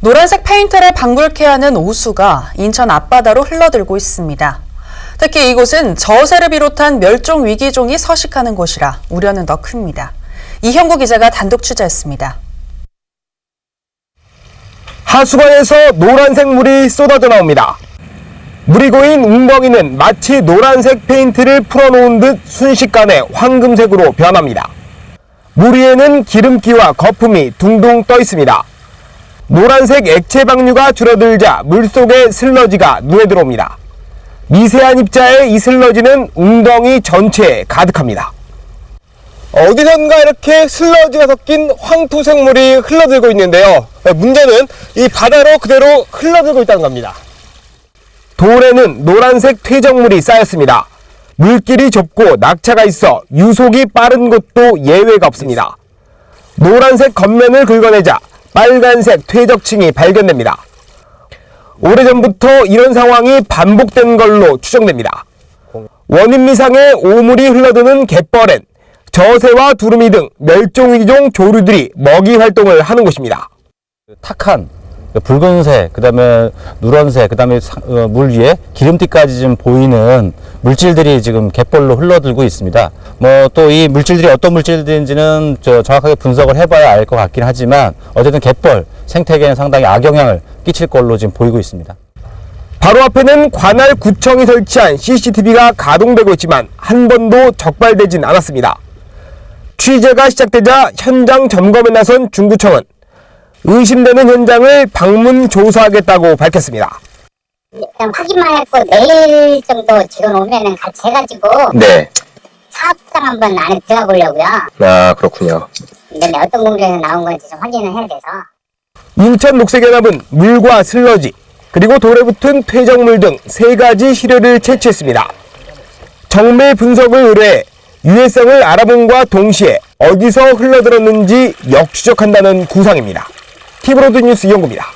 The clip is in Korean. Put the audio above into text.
노란색 페인트를 방불케 하는 오수가 인천 앞바다로 흘러들고 있습니다. 특히 이곳은 저새를 비롯한 멸종 위기종이 서식하는 곳이라 우려는 더 큽니다. 이형구 기자가 단독 취재했습니다. 하수관에서 노란색 물이 쏟아져 나옵니다. 물이 고인 웅덩이는 마치 노란색 페인트를 풀어놓은 듯 순식간에 황금색으로 변합니다. 물 위에는 기름기와 거품이 둥둥 떠 있습니다. 노란색 액체 방류가 줄어들자 물속의 슬러지가 눈에 들어옵니다. 미세한 입자의 이 슬러지는 웅덩이 전체에 가득합니다. 어디선가 이렇게 슬러지가 섞인 황토색 물이 흘러들고 있는데요. 문제는 이 바다로 그대로 흘러들고 있다는 겁니다. 돌에는 노란색 퇴적물이 쌓였습니다. 물길이 좁고 낙차가 있어 유속이 빠른 곳도 예외가 없습니다. 노란색 겉면을 긁어내자 빨간색 퇴적층이 발견됩니다. 오래전부터 이런 상황이 반복된 걸로 추정됩니다. 원인 미상의 오물이 흘러드는 갯벌엔 저새와 두루미 등 멸종위기종 조류들이 먹이 활동을 하는 곳입니다. 탁한 붉은색, 그 다음에 누런색, 그 다음에 사- 어, 물 위에 기름띠까지 좀 보이는 물질들이 지금 갯벌로 흘러들고 있습니다. 뭐 또 이 물질들이 어떤 물질들인지는 저 정확하게 분석을 해봐야 알 것 같긴 하지만 어쨌든 갯벌 생태계에 상당히 악영향을 끼칠 걸로 지금 보이고 있습니다. 바로 앞에는 관할 구청이 설치한 CCTV가 가동되고 있지만 한 번도 적발되진 않았습니다. 취재가 시작되자 현장 점검에 나선 중구청은 의심되는 현장을 방문 조사하겠다고 밝혔습니다. 일단 확인만 했고 내일 정도 직원 오면은 같이 해가지고 네. 사업장 한번 안에 들어가 보려고요. 아, 그렇군요. 근데 어떤 공장에서 나온 건지 좀 확인을 해야 돼서. 인천 녹색연합은 물과 슬러지 그리고 돌에 붙은 퇴적물 등 세 가지 시료를 채취했습니다. 정밀 분석을 의뢰해 유해성을 알아봄과 동시에 어디서 흘러들었는지 역추적한다는 구상입니다. 티브로드 뉴스 이용구입니다.